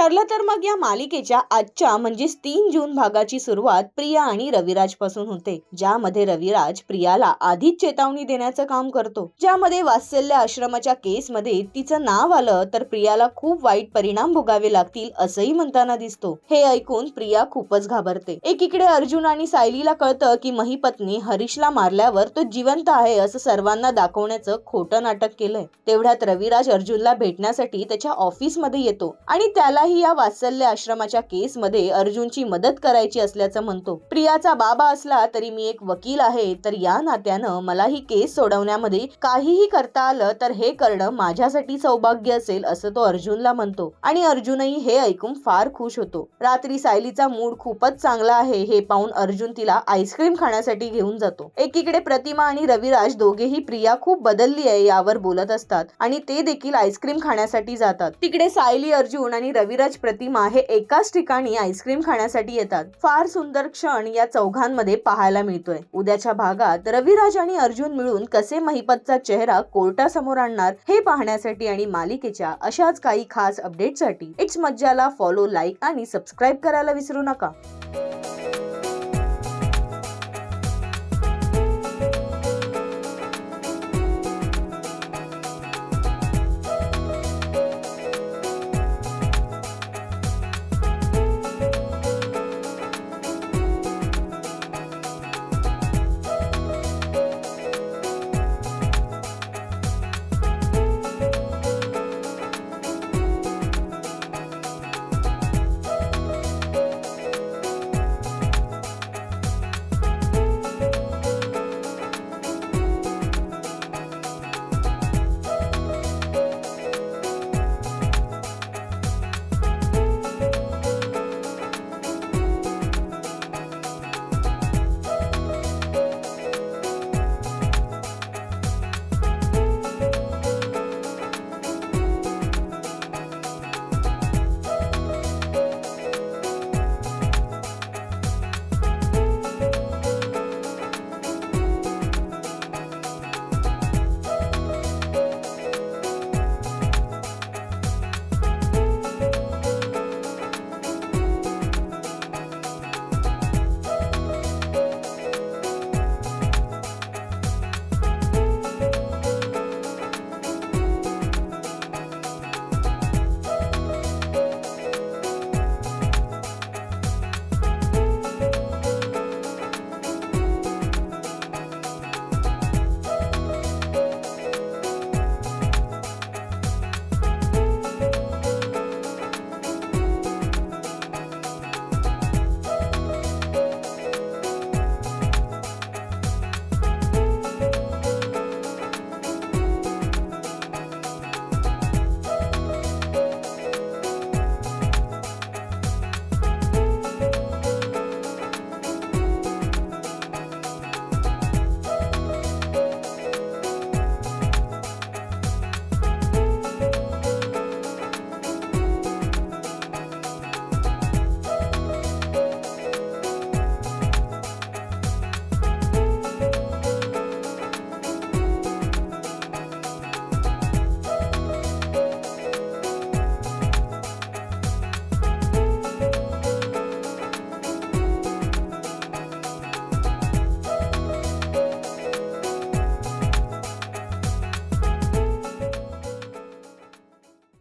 ठरलं तर मग या मालिकेच्या आजच्या म्हणजेच तीन जून भागाची सुरुवात प्रिया आणि रविराजपासून होते ज्यामध्ये रविराज प्रियाला आधीच चेतावणी देण्याचं काम करतो. ज्यामध्ये वात्सल्य आश्रमाच्या केसमध्ये तिचं नाव आलं तर प्रियाला खूप वाईट परिणाम भोगावे लागतील असंही म्हणताना दिसतो. हे ऐकून प्रिया खूपच घाबरते. एकीकडे अर्जुन आणि सायलीला कळतं की महिपत्नी हरीशला मारल्यावर तो जिवंत आहे असं सर्वांना दाखवण्याचं खोटं नाटक केलंय. तेवढ्यात रविराज अर्जुनला भेटण्यासाठी त्याच्या ऑफिसमध्ये येतो आणि त्याला प्रियाही या वात्सल्य आश्रमाच्या केस मध्ये अर्जुनची मदत करायची असल्याचं म्हणतो. प्रियाचा बाबा असला तरी मी एक वकील आहे तर या नात्यानं मला ही केस सोडवण्यामध्ये काहीही करता आलं तर हे करणं माझ्यासाठी सौभाग्य असेल असं तो अर्जुनला म्हणतो. आणि अर्जुनही हे ऐकून फार खुश होतो. रात्री सायलीचा मूड खूपच चांगला आहे हे पाहून अर्जुन तिला आईस्क्रीम खाण्यासाठी घेऊन जातो. एकीकडे प्रतिमा आणि रविराज दोघेही प्रिया खूप बदलली आहे यावर बोलत असतात आणि ते देखील आईस्क्रीम खाण्यासाठी जातात. तिकडे सायली अर्जुन आणि रविराज प्रतिमा हे एकाच ठिकाणी आईस्क्रीम खाण्यासाठी येतात. फार सुंदर क्षण या चौघांमध्ये पाहायला मिळतोय. उद्याच्या भागात रविराज आणि अर्जुन मिळून कसे महिपतचा चेहरा कोर्टासमोर आणणार हे पाहण्यासाठी आणि मालिकेच्या अशाच काही खास अपडेटसाठी इट्स मज्जाला फॉलो लाईक आणि सबस्क्राईब करायला विसरू नका.